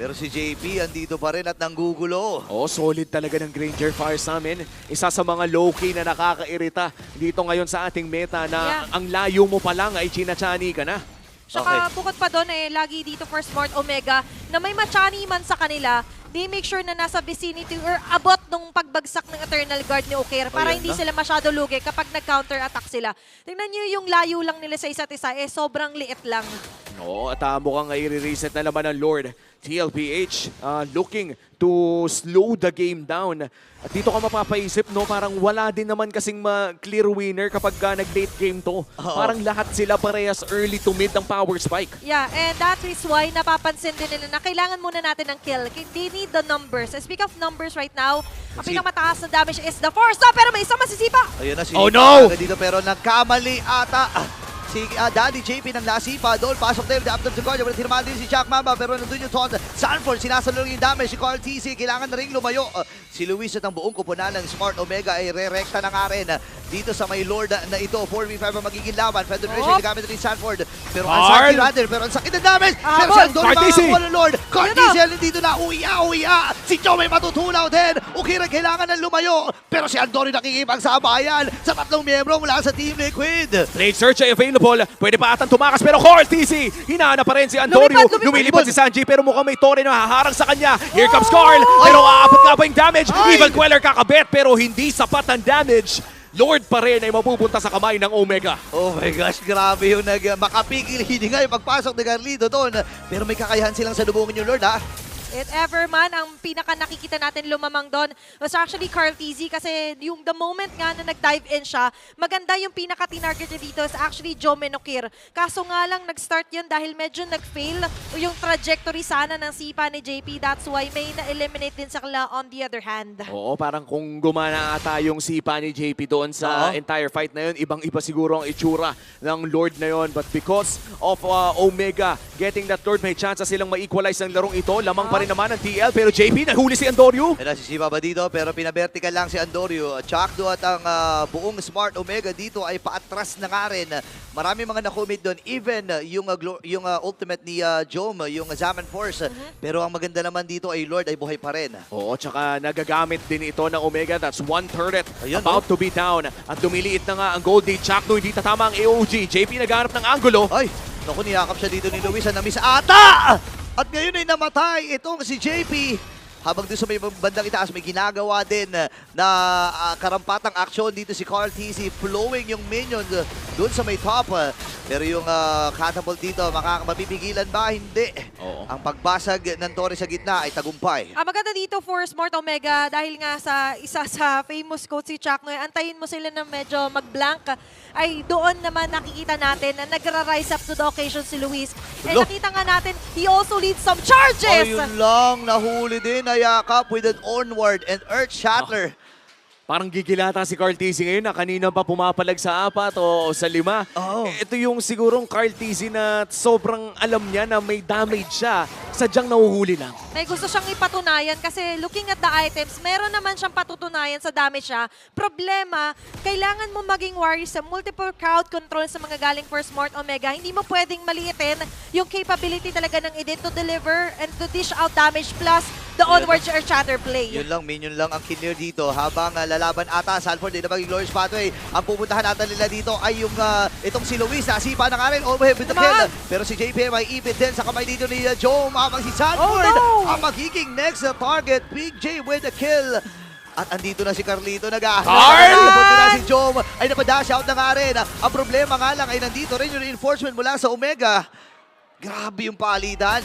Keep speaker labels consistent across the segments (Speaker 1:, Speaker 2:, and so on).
Speaker 1: Pero si JP andito pa rin at nanggugulo.
Speaker 2: Oh, solid talaga ng Granger Fire sa amin. Isa sa mga low-key na nakakairita dito ngayon sa ating meta na
Speaker 3: Yeah.
Speaker 2: ang layo mo pa lang ay chinachani ka na.
Speaker 3: Saka bukod pa doon eh, lagi dito for Smart Omega na may machani man sa kanila, they make sure na nasa vicinity or abot nung pagbagsak ng Eternal Guard ni Oker para
Speaker 1: Ayan
Speaker 3: hindi
Speaker 1: na.
Speaker 3: sila masyado lugi kapag nag-counter-attack sila. Tingnan nyo yung layo lang nila sa isa't isa, eh sobrang liit lang.
Speaker 2: Oo, at uh, mukhang i-reset na naman ng Lord. TLPH uh, looking to slow the game down. At dito ka mapapaisip, no, parang wala din naman kasing ma-clear winner kapag uh, nag-late game to. Parang lahat sila parehas early to mid ang power spike.
Speaker 3: Yeah, and that is why napapansin din nila na kailangan muna natin ng kill. They need the numbers. And speak of numbers right now, ang pinakamataas na damage is the Force Stop, pero may isa masisipa.
Speaker 1: Ayun na si
Speaker 2: Oh, no!
Speaker 1: dito pero nagkamali ata. Si ah, Daddy JP ng nasipa doon, pasok din, after the guard, tinamaan din si Jack Mamba, pero nandun yung Todd Sanford, sinasalong yung damage, si Carl TC, kailangan na rin lumayo. Ah, si Luis at ang buong kupunan ng Smart Omega ay re-recta na nga rin ah, dito sa may Lord na, na ito, 4v5 ang magiging laban, Federation,
Speaker 3: Oh.
Speaker 1: nagamit rin Sanford, pero ang sakit rather, pero ang sakit na damage,
Speaker 3: Ah,
Speaker 1: pero
Speaker 2: Carl TC!
Speaker 1: makakuha ng Lord, Carl! TC nandito na, uya, uya, si Joe may matutulaw din, Ukira kailangan na lumayo, pero si Andon rin nakikipagsabayan sa tatlong miyembro mula sa Team Liquid.
Speaker 2: Trade search ay available. Pwede pa atang tumakas pero Carl TC. Hinana pa rin si Antonio.
Speaker 3: Lumipad, lumipad.
Speaker 2: Lumilipad si Sanji pero mukhang may Torre na haharang sa kanya. Here comes Carl. Pero aabot nga ba yung damage? Evil Queller kakabit pero hindi sapat ang damage. Lord pa rin ay mapupunta sa kamay ng Omega.
Speaker 1: Oh my gosh, grabe yung nag makapigil hininga yung pagpasok ni Carlito doon. Pero may kakayahan silang salubungin yung Lord ha.
Speaker 3: If ever man, ang pinaka nakikita natin lumamang doon was actually Carl Tizzy kasi yung the moment nga na nag-dive in siya, maganda yung pinaka tinarget niya dito is actually Joe Menokir. Kaso nga lang nag-start yun dahil medyo nag-fail yung trajectory sana ng sipa ni JP. That's why may na-eliminate din sa kanila on the other hand.
Speaker 2: Oo, parang kung gumana ata yung sipa ni JP doon sa
Speaker 1: Oo.
Speaker 2: entire fight na yun, ibang-iba siguro ang itsura ng Lord na yun. But because of uh, Omega getting that Lord, may chance silang ma-equalize ang larong ito. Lamang pa rin naman ang TL. Pero JP, nahuli si.
Speaker 1: Ayun na si Shiba ba dito pero pinavertical lang si Andorio. Chakdo at ang ah, buong Smart Omega dito ay paatras na nga rin. Marami mga nakumit doon. Even ah, yung, glo- yung ah, ultimate ni uh, Jome, yung Zaman Force. Pero ang maganda naman dito ay Lord ay buhay pa rin.
Speaker 2: Oo, tsaka nagagamit din ito ng Omega. That's one turret
Speaker 1: Ayun,
Speaker 2: about to be down. At dumiliit na nga ang Gold Day. Chakno, hindi tatama ang AOG. JP naghanap ng angulo.
Speaker 1: Ay, naku, niyakap siya dito ni Luis na miss ata! At ngayon ay namatay itong si JP. Habang doon sa may bandang itaas, may ginagawa din na ah, karampatang aksyon dito si Carl TC. Flowing yung minions doon sa may top. Pero yung ah, catapult dito, makaka mapipigilan ba? Hindi.
Speaker 2: Oo.
Speaker 1: Ang pagbasag ng torre sa gitna ay tagumpay.
Speaker 3: Ang maganda dito for Smart Omega dahil nga sa isa sa famous quote si Chuck Noy, antayin mo sila na medyo mag-blank ay doon naman nakikita natin na nagra-rise up to the occasion si Luis. And nakita nga natin, he also leads some charges!
Speaker 1: Ayun lang, nahuli din na yakap with an onward and earth shatter.
Speaker 2: Parang gigilata si Carl Tizzy ngayon na kanina pa pumapalag sa apat o, o sa lima.
Speaker 1: Oo.
Speaker 2: Ito yung sigurong Carl Tizzy na sobrang alam niya na may damage siya. Sadyang nahuhuli lang.
Speaker 3: May gusto siyang ipatunayan kasi looking at the items, meron naman siyang patutunayan sa damage siya. Problema, kailangan mo maging wary sa multiple crowd control sa mga galing for Smart Omega. Hindi mo pwedeng maliitin yung capability talaga ng edit to deliver and to dish out damage plus the
Speaker 1: Yun.
Speaker 3: onward or chatter play.
Speaker 1: Yun lang, minion lang ang kinir dito habang uh, lalaban ata Salford din na maging Glorious Pathway. Ang pupuntahan ata nila dito ay yung uh, itong si Luis, nasipa na nga rin, overhead with the kill. Pero si JP may ipit din sa kamay dito ni uh, Joe, habang si Sanford
Speaker 3: Oh, no!
Speaker 1: ang magiging next target. Big J with the kill. At andito na si Carlito nag-aahal.
Speaker 2: Carl!
Speaker 1: na si Joe ay napadash out na nga rin. Ang problema nga lang ay nandito rin yung reinforcement mula sa Omega. Grabe yung palitan.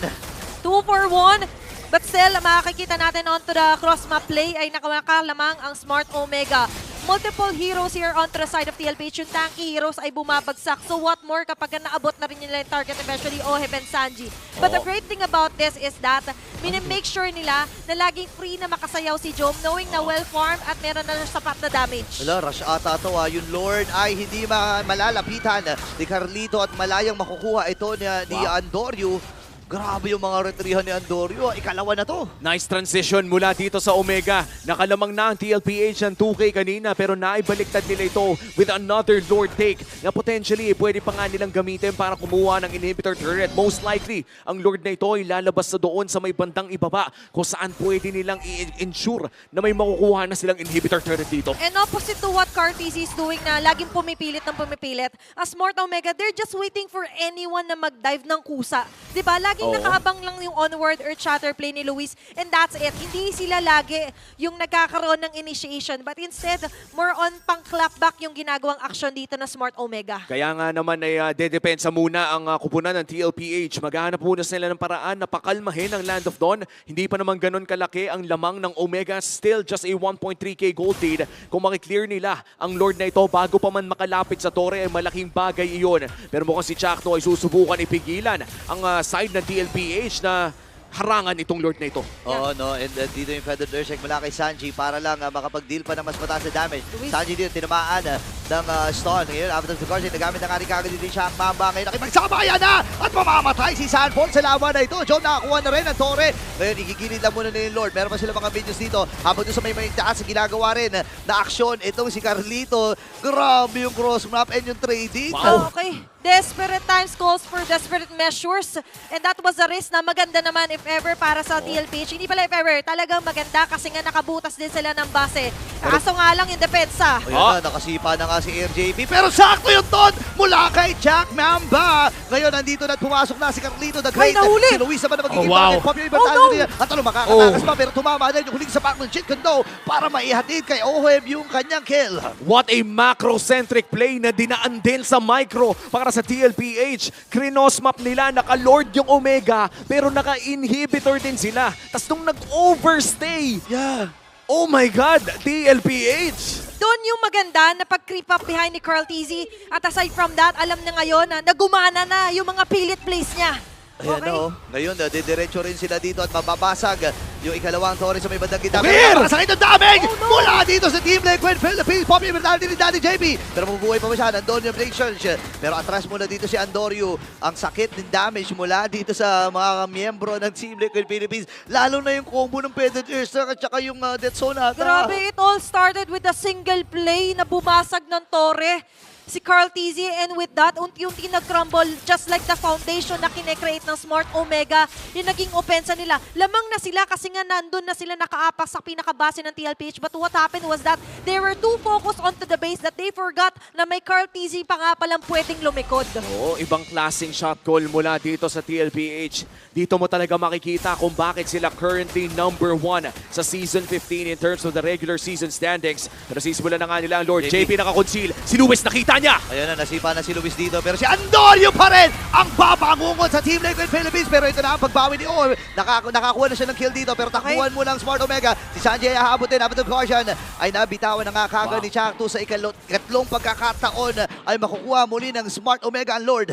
Speaker 3: 2 for 1. But still, makikita natin onto the cross map play ay nakakalamang ang Smart Omega. Multiple heroes here onto the side of TLPH. Yung tanky heroes ay bumabagsak. So what more kapag naabot na rin nila yung target, eventually Oheb and Sanji. But the
Speaker 2: Oo.
Speaker 3: great thing about this is that minimake sure nila na laging free na makasayaw si Jom knowing na well-farmed at meron na sapat na damage.
Speaker 1: Wala, rush ata to ah. Yung Lord ay hindi ma malalapitan ni Carlito at malayang makukuha ito ni, ni
Speaker 2: Wow.
Speaker 1: Andoryu. Grabe yung mga retrihan ni Andorio. Ikalawa na to.
Speaker 2: Nice transition mula dito sa Omega. Nakalamang na ang TLPH ng 2K kanina pero naibaliktad nila ito with another Lord take na potentially pwede pa nga nilang gamitin para kumuha ng inhibitor turret. Most likely, ang Lord na ito ay lalabas na doon sa may bandang ibaba kung saan pwede nilang i-ensure na may makukuha na silang inhibitor turret dito.
Speaker 3: And opposite to what Cartesi is doing na laging pumipilit ng pumipilit, as Smart Omega, they're just waiting for anyone na mag-dive ng kusa. 'Di ba Laging
Speaker 2: Oo.
Speaker 3: nakaabang lang yung onward or chatter play ni Luis and that's it. Hindi sila lagi yung nagkakaroon ng initiation but instead, more on pang clapback yung ginagawang action dito na Smart Omega.
Speaker 2: Kaya nga naman ay uh, dedepensa muna ang uh, kupunan ng TLPH. Maghahanap muna sila ng paraan na pakalmahin ang Land of Dawn. Hindi pa naman ganun kalaki ang lamang ng Omega. Still just a 1.3k gold lead. Kung makiklear nila ang Lord na ito bago pa man makalapit sa Torre ay malaking bagay iyon. Pero mukhang si Chakno ay susubukan ipigilan ang uh, side ng TLPH na harangan itong Lord na ito.
Speaker 1: Oo, no. And uh, dito yung Feather Durshek mula kay Sanji para lang uh, makapag-deal pa ng mas mataas na damage.
Speaker 3: Luis.
Speaker 1: Sanji dito, tinamaan uh, ng uh, stun. Ngayon, after the course, nagamit na nga rin kagad dito yung Shaq Mamba. Ngayon, nakipagsabayan na! At mamamatay si Sanford sa laban na ito. John nakakuha na rin ang Torre. Ngayon, igigilid lang muna na yung Lord. Meron pa sila mga videos dito. Habang doon sa may may taas, ginagawa rin uh, na aksyon. Itong si Carlito. Grabe yung cross map and yung trading.
Speaker 2: Wow.
Speaker 3: Okay. Desperate times calls for desperate measures. And that was a risk na maganda naman if ever para sa TLPH. Hindi pala if ever. Talagang maganda kasi nga nakabutas din sila ng base. Kaso nga lang yung depensa.
Speaker 1: Ayun
Speaker 2: Ah.
Speaker 1: na, nakasipa na nga si RJB. Pero sakto yung ton mula kay Jack Mamba. Ngayon, nandito na at pumasok na si Carlito the
Speaker 3: Ay,
Speaker 1: Great.
Speaker 3: nahuli!
Speaker 1: Si Luis naman na magiging
Speaker 2: Oh, wow.
Speaker 1: target. Pop yung ibang
Speaker 3: Oh,
Speaker 1: talo
Speaker 3: no!
Speaker 1: niya. At ano, makakatakas
Speaker 2: Oh.
Speaker 1: pa. Pero tumama na yung huling sapak ng Chicken Dough para maihatid kay Ohem yung kanyang kill.
Speaker 2: What a macro-centric play na dinaan din sa micro para sa TLPH. Krinos map nila, naka-lord yung Omega, pero naka-inhibitor din sila. Tapos nung nag-overstay,
Speaker 1: Yeah.
Speaker 2: oh my God, TLPH!
Speaker 3: Doon yung maganda na pag-creep up behind ni Carl Tizzy. At aside from that, alam na ngayon na nagumana na yung mga pilit plays niya.
Speaker 1: Ayan na oh. Ngayon, didiretso rin sila dito at mababasag yung ikalawang torre sa may bandang gitna.
Speaker 2: Clear!
Speaker 1: Nakasakit ang damage
Speaker 3: Oh, no!
Speaker 1: mula dito sa Team Liquid Philippines. Poppy mentality ni Daddy JB. Pero mabubuhay pa ba siya? Nandun yung predictions. Pero atras muna dito si Andorio. Ang sakit ng damage mula dito sa mga miyembro ng Team Liquid Philippines. Lalo na yung combo ng Pedal Earster at saka yung uh, Death Zone ata.
Speaker 3: Grabe, it all started with a single play na bumasag ng Torre si Carl Tizzy and with that, unti-unti nag-crumble just like the foundation na kinecreate ng Smart Omega, yung naging opensa nila. Lamang na sila kasi nga nandun na sila nakaapak sa pinakabase ng TLPH but what happened was that they were too focused onto the base that they forgot na may Carl Tizzy pa nga palang pwedeng lumikod.
Speaker 2: Oo, ibang klaseng shot call mula dito sa TLPH. Dito mo talaga makikita kung bakit sila currently number one sa Season 15 in terms of the regular season standings. Pero sisimula na nga nila ang Lord
Speaker 1: JP.
Speaker 2: JP nakakonceal. Si Luis nakita niya!
Speaker 1: Ayan na, nasipa na si Luis dito. Pero si Andorio pa rin ang babangungon sa Team Liquid Philippines. Pero ito na ang pagbawi ni Owen. Naka, nakakuha na siya ng kill dito. Pero takbuhan mo ng Smart Omega. Si Sanjay ay hahabutin. Habang ng caution ay nabitawan na nga kagad
Speaker 2: Wow.
Speaker 1: ni Chakto sa ikalot- ikatlong pagkakataon ay makukuha muli ng Smart Omega ang Lord.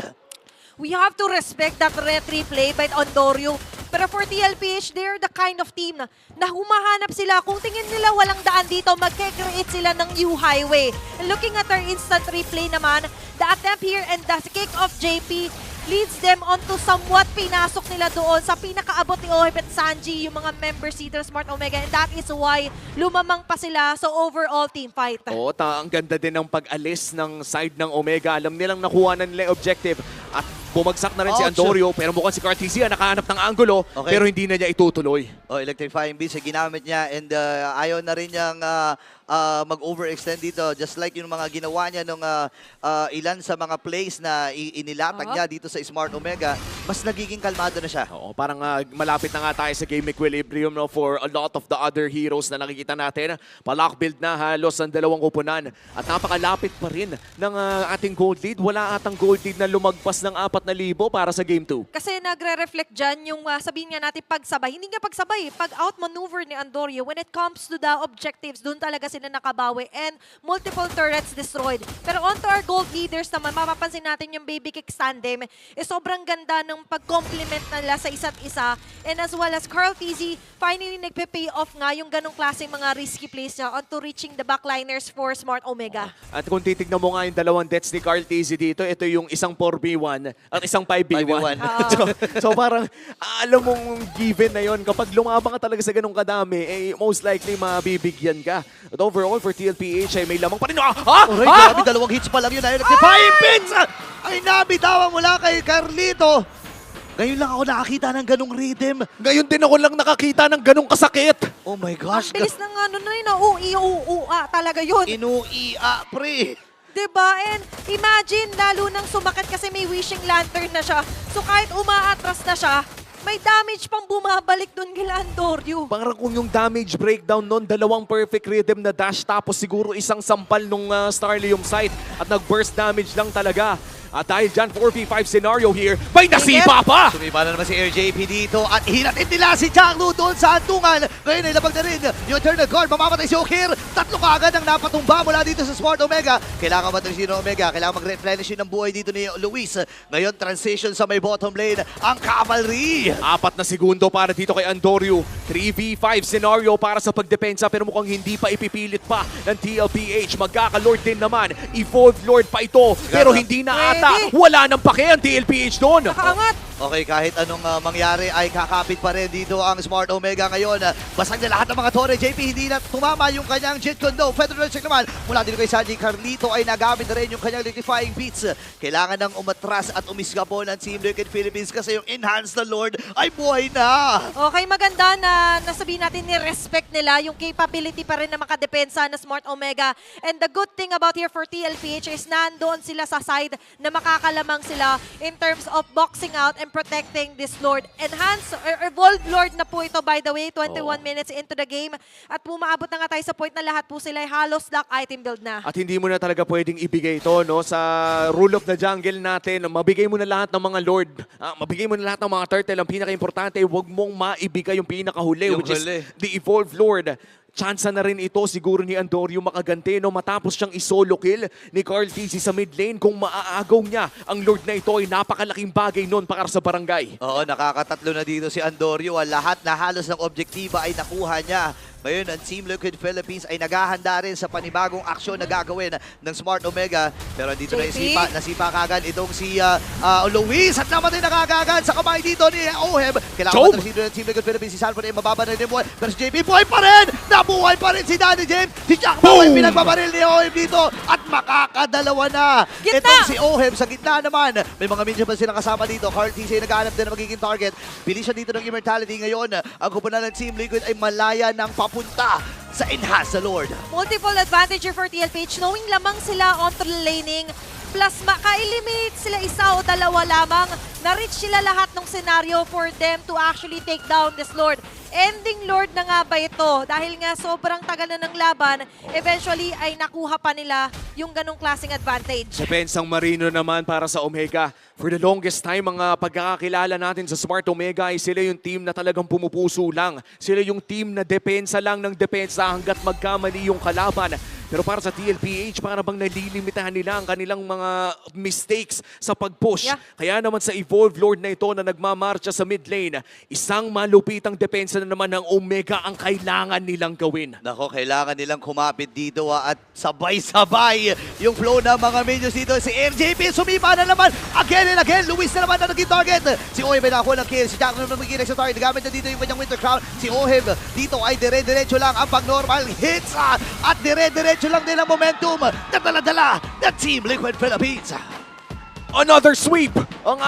Speaker 3: We have to respect that retry play by Ondorio. Pero for TLPH, they're the kind of team na, na humahanap sila. Kung tingin nila walang daan dito, mag-create sila ng new highway. Looking at their instant replay naman, the attempt here and the kick of JP leads them onto somewhat pinasok nila doon sa pinakaabot ni Oheb at Sanji, yung mga members ng Smart Omega. And that is why lumamang pa sila sa overall team fight.
Speaker 2: Oo, ta ang ganda din ng pag-alis ng side ng Omega. Alam nilang nakuha yung objective at bumagsak na rin si
Speaker 1: Ouch.
Speaker 2: Andorio pero mukhang si Cartisia nakahanap ng angulo
Speaker 1: Okay.
Speaker 2: pero hindi na niya itutuloy.
Speaker 1: Oh, electrifying beast ay ginamit niya and uh, ayaw na rin niyang uh, uh, mag-overextend dito just like yung mga ginawa niya nung uh, uh, ilan sa mga plays na inilatag
Speaker 3: Aha.
Speaker 1: niya dito sa Smart Omega, mas nagiging kalmado na siya.
Speaker 2: Oo, parang ah, malapit na nga tayo sa game equilibrium no, for a lot of the other heroes na nakikita natin. Palak build na halos ang dalawang kupunan. At napakalapit pa rin ng ah, ating gold lead. Wala atang gold lead na lumagpas ng 4,000 para sa game 2.
Speaker 3: Kasi nagre-reflect dyan yung uh, sabihin nga natin pagsabay. Hindi nga pagsabay, pag outmaneuver ni Andorio, when it comes to the objectives, doon talaga sila nakabawi and multiple turrets destroyed. Pero on to our gold leaders naman, mapapansin natin yung baby kick tandem. Eh, sobrang ganda ng pag-complement nila sa isa't isa. And as well as Carl Tizzy, finally nagpe-pay off nga yung ganong klaseng mga risky plays niya onto reaching the backliners for Smart Omega.
Speaker 2: At kung titignan mo nga yung dalawang deaths ni Carl Tizzy dito, ito yung isang 4v1 at isang 5v1.
Speaker 1: 5v1.
Speaker 2: so, so parang alam mong given na yon kapag lumabang ka talaga sa ganong kadami, eh most likely mabibigyan ka. At overall for TLPH ay may lamang pa rin. Ah! Ah!
Speaker 1: Aray,
Speaker 2: Ah!
Speaker 1: grabe, dalawang hits pa lang yun. Ayun, nagsipahin pins! Ay, nabitawan mula kay Carlito. Ngayon lang ako nakakita ng ganong rhythm.
Speaker 2: Ngayon din ako lang nakakita ng ganong kasakit.
Speaker 1: Oh my
Speaker 3: Ang
Speaker 1: gosh.
Speaker 3: bilis ng ano na yun, ui, ua, talaga yun.
Speaker 1: Inuia, pre.
Speaker 3: Diba? And imagine, lalo nang sumakit kasi may wishing lantern na siya. So kahit umaatras na siya, may damage pang bumabalik dun kay Landoryu.
Speaker 2: Parang kung yung damage breakdown nun, dalawang perfect rhythm na dash tapos siguro isang sampal nung uh, Starlium side at nag-burst damage lang talaga. At dahil dyan, 4v5 scenario here, may nasipa pa!
Speaker 1: Sumiba na naman si RJP dito at hinatid nila si Changlu doon sa antungan. Ngayon ay labag na rin yung eternal guard. Mamamatay si Okir. Tatlo kaagad ang napatumba mula dito sa Smart Omega. Kailangan matrisin ng Omega. Kailangan mag-replenish ng buhay dito ni Luis. Ngayon transition sa may bottom lane ang Cavalry.
Speaker 2: Apat na segundo para dito kay Andoryu. 3v5 scenario para sa pagdepensa pero mukhang hindi pa ipipilit pa ng TLPH. Magkaka-lord din naman. Evolved Lord pa ito. Pero hindi na ata. Wala nang pake ang TLPH doon.
Speaker 3: Nakaangat.
Speaker 1: Okay, kahit anong uh, mangyari ay kakapit pa rin dito ang Smart Omega ngayon. Uh, basag na lahat ng mga tore. JP hindi na tumama yung kanyang Jet Condo. Federal check naman mula dito kay Sanji Carlito ay nagamit na rin yung kanyang liquefying beats. Kailangan ng umatras at umisga po ng Team Liquid Philippines kasi yung Enhanced the Lord ay buhay na.
Speaker 3: Okay, maganda na nasabihin natin ni-respect nila yung capability pa rin na makadepensa na Smart Omega. And the good thing about here for TLPH is nandoon sila sa side na makakalamang sila in terms of boxing out and protecting this Lord. Enhance, or Evolved Lord na po ito by the way, 21
Speaker 2: Oo.
Speaker 3: minutes into the game. At pumaabot na nga tayo sa point na lahat po sila ay hollow stock item build na.
Speaker 2: At hindi mo na talaga pwedeng ibigay ito no sa rule of the jungle natin. Mabigay mo na lahat ng mga lord. Ah, mabigay mo na lahat ng mga turtle. Ang pinaka-importante, huwag mong maibigay yung pinakahuli,
Speaker 1: Yung
Speaker 2: which
Speaker 1: huli.
Speaker 2: is the evolved lord. Chance na rin ito siguro ni Andorio makaganti no matapos siyang isolo kill ni Carl Tizzy sa mid lane kung maaagaw niya ang lord na ito ay napakalaking bagay noon para sa barangay.
Speaker 1: Oo, nakakatatlo na dito si Andorio. Ah, Lahat na halos ng objektiba ay nakuha niya. Ngayon, ang Team Liquid Philippines ay naghahanda rin sa panibagong aksyon na gagawin ng Smart Omega. Pero dito na yung
Speaker 3: JP?
Speaker 1: sipa, nasipa kagad itong si ah, ah, Luis at namatay na kagad sa kamay dito ni Oheb. Kailangan
Speaker 2: Job!
Speaker 1: matrasino ng Team Liquid Philippines. Si Sanford ay mababa na rin yung buhay. Pero si JP buhay pa rin! Nabuhay pa rin si Danny James! Si Jack Bow ay
Speaker 2: Boom!
Speaker 1: pinagbabaril ni Oheb dito at makakadalawa na.
Speaker 3: Gitna!
Speaker 1: Itong si Oheb sa gitna naman. May mga minions pa silang kasama dito. Carl TC ay naghahanap din ng magiging target. Bili siya dito ng immortality ngayon. Ang kupunan ng Team Liquid ay malaya ng papunta sa Enhance the Lord.
Speaker 3: Multiple advantage for TLPH knowing lamang sila on the laning plus maka-eliminate sila isa o dalawa lamang na-reach sila lahat ng scenario for them to actually take down this Lord. Ending Lord na nga ba ito? Dahil nga sobrang tagal na ng laban, eventually ay nakuha pa nila yung ganong klaseng advantage.
Speaker 2: Depensang Marino naman para sa Omega. For the longest time, mga pagkakakilala natin sa Smart Omega ay sila yung team na talagang pumupuso lang. Sila yung team na depensa lang ng depensa hanggat magkamali yung kalaban. Pero para sa TLPH, para bang nalilimitahan nila ang kanilang mga mistakes sa pag-push.
Speaker 3: Yeah.
Speaker 2: Kaya naman sa Evolved Lord na ito na nagmamarcha sa mid lane, isang malupitang depensa na naman ng Omega ang kailangan nilang gawin.
Speaker 1: Nako, kailangan nilang kumapit dito ah, at sabay-sabay yung flow ng mga minions dito. Si RJP sumipa na naman again and again. Luis na naman na naging target. Si Oheb ay nakakuha ng kill. Si Jack na naman magiging sa target. Gamit na dito yung kanyang Winter Crown. Si Oheb dito ay dire-diretso lang ang pag-normal hits ah, at dire-diretso lang din ang momentum na dala-dala ng Team Liquid Philippines.
Speaker 2: Another sweep! Ang